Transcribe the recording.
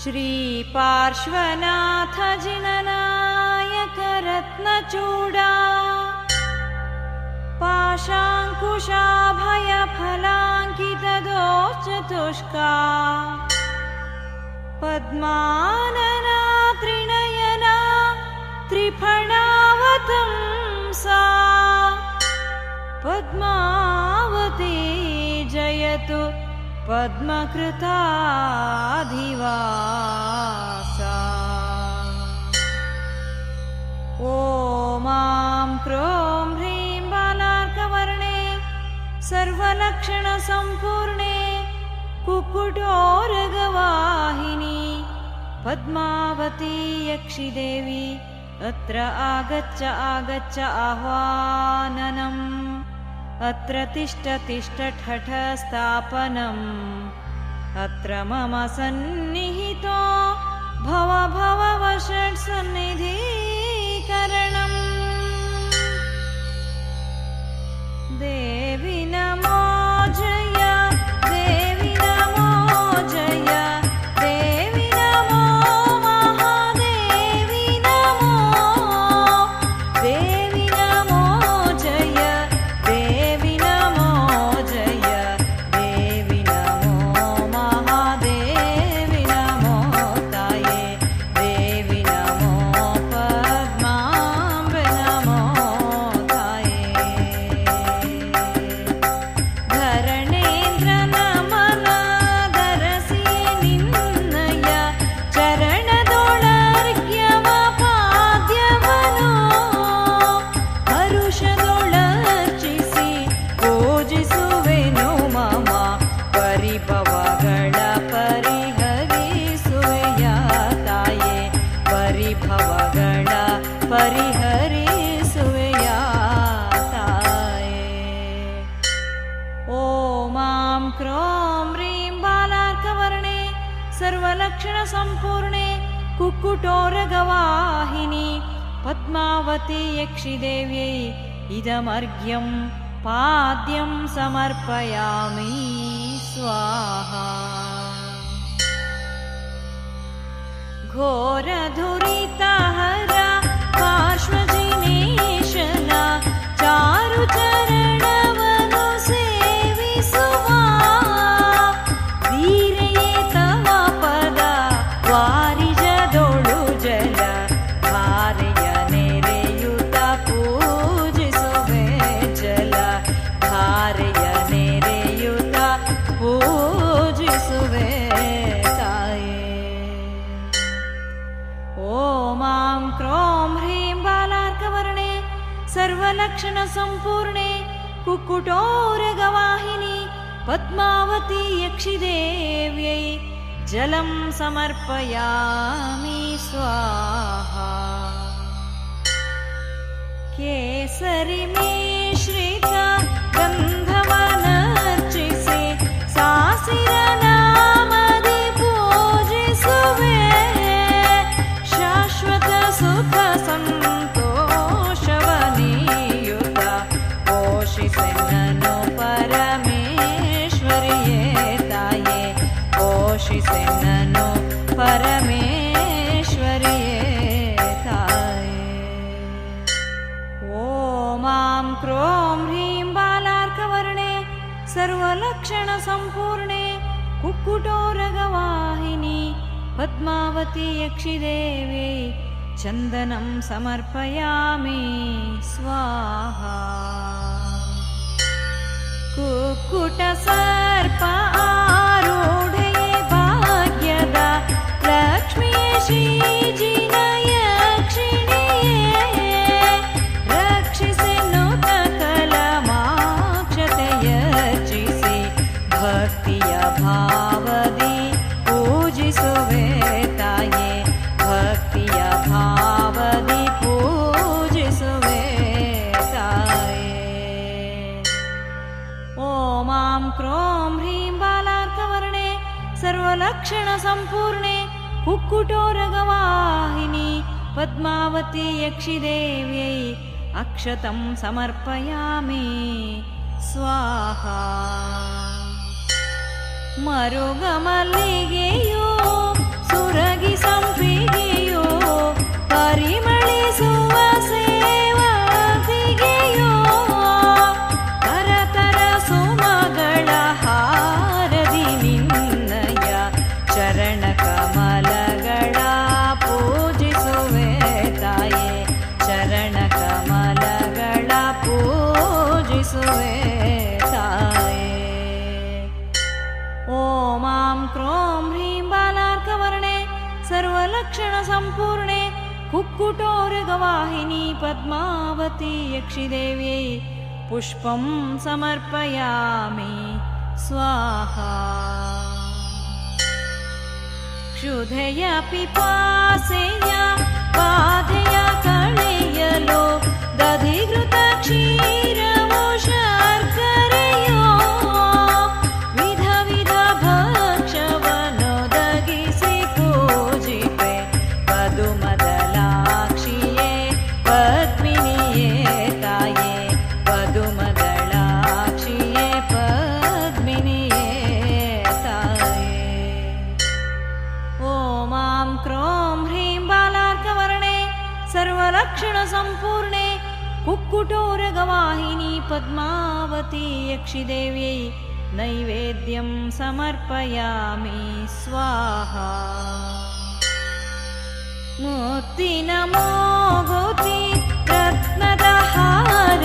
श्रीपार्श्वनाथजिननायकरत्नचूडा। पाशाङ्कुशाभयफलाङ्कितदोश्चतुष्का पद्मानना त्रिनयना त्रिफणावतं सा पद्मावती जयतु पद्मकृताधिवासा। ॐ क्रों ह्रीं बालार्कवर्णे सर्वलक्षणसम्पूर्णे कुक्कुटोरगवाहिनी पद्मावती यक्षिदेवी अत्र आगच्छ आगच्छ आह्वाननम् अत्र तिष्ठ तिष्ठ ठठ स्थापनम् अत्र मम सन्निहितो भव भव सर्वलक्षणसम्पूर्णे कुक्कुटोरगवाहिनी पद्मावती यक्षिदेव्यै इदमर्घ्यं पाद्यं समर्पयामि स्वाहा। घोरधुरितहर लक्षणसम्पूर्णे कुटोरगवाहिनी पद्मावती यक्षिदेव्यै जलं समर्पयामि स्वाहा। केसरि मे सर्वलक्षणसम्पूर्णे कुक्कुटोरगवाहिनी पद्मावती यक्षिदेव्यै चन्दनं समर्पयामि स्वाहा। कुक्कुटसर्प ॐ ह्रीं बालार्कवर्णे सर्वलक्षणसम्पूर्णे कुक्कुटोरगवाहिनी पद्मावती यक्षिदेव्यै अक्षतं समर्पयामि। स्वाहा। स्वाहागमलेगे कुक्कुटोरगवाहिनी पद्मावती यक्षिदेव्यै पुष्पं समर्पयामि स्वाहा। क्षुधया पिपासेया बाधया कळयलो दधिघृत सर्वलक्षणसम्पूर्णे कुक्कुटोरगवाहिनी पद्मावती यक्षिदेव्यै नैवेद्यं समर्पयामि स्वाहा। मुक्ति नमो रत्नदहार